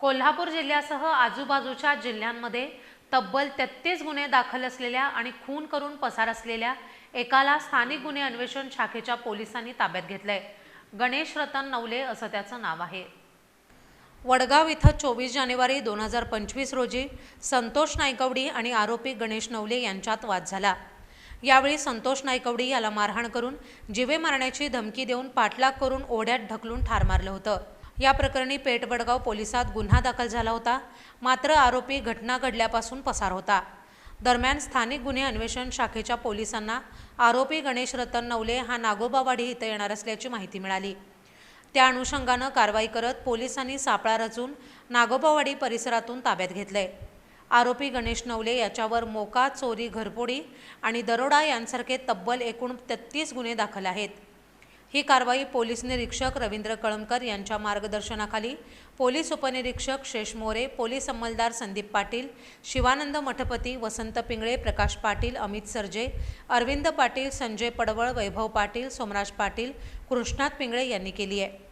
कोल्हापूर जिल्ह्यासह आजूबाजूच्या जिल्ह्यांमध्ये तब्बल तेहतीस गुन्हे दाखल असलेल्या आणि खून करून पसार असलेल्या एकाला स्थानिक गुन्हे अन्वेषण शाखेच्या पोलिसांनी ताब्यात घेतलंय. गणेश रतन नवले असं त्याचं नाव आहे. वडगाव इथं चोवीस जानेवारी दोन हजार पंचवीस रोजी संतोष नायकवडी आणि आरोपी गणेश नवले यांच्यात वाद झाला. यावेळी संतोष नायकवडी याला मारहाण करून जिवे मारण्याची धमकी देऊन पाठलाग करून ओढ्यात ढकलून ठार मारलं होतं. या प्रकरणी पेठवडगाव पोलिसात गुन्हा दाखल झाला होता. मात्र आरोपी घटना घडल्यापासून पसार होता. दरम्यान स्थानिक गुन्हे अन्वेषण शाखेच्या पोलिसांना आरोपी गणेश रतन नवले हा नागोबावाडी इथं येणार असल्याची माहिती मिळाली. त्या अनुषंगानं कारवाई करत पोलिसांनी सापळा रचून नागोबावाडी परिसरातून ताब्यात घेतलंय. आरोपी गणेश नवले याच्यावर मोका चोरी घरपोडी आणि दरोडा यांसारखे तब्बल एकूण तेहतीस गुन्हे दाखल आहेत. ही कारवाई पोलीस निरीक्षक रवींद्र कळमकर यांच्या मार्गदर्शनाखाली. पोलीस उपनिरीक्षक शेष मोरे पोलीस अंमलदार संदीप पाटील शिवानंद मठपती वसंत पिंगळे प्रकाश पाटील अमित सरजे अरविंद पाटील संजय पडवळ वैभव पाटील सोमराज पाटील कृष्णात पिंगळे यांनी केली आहे.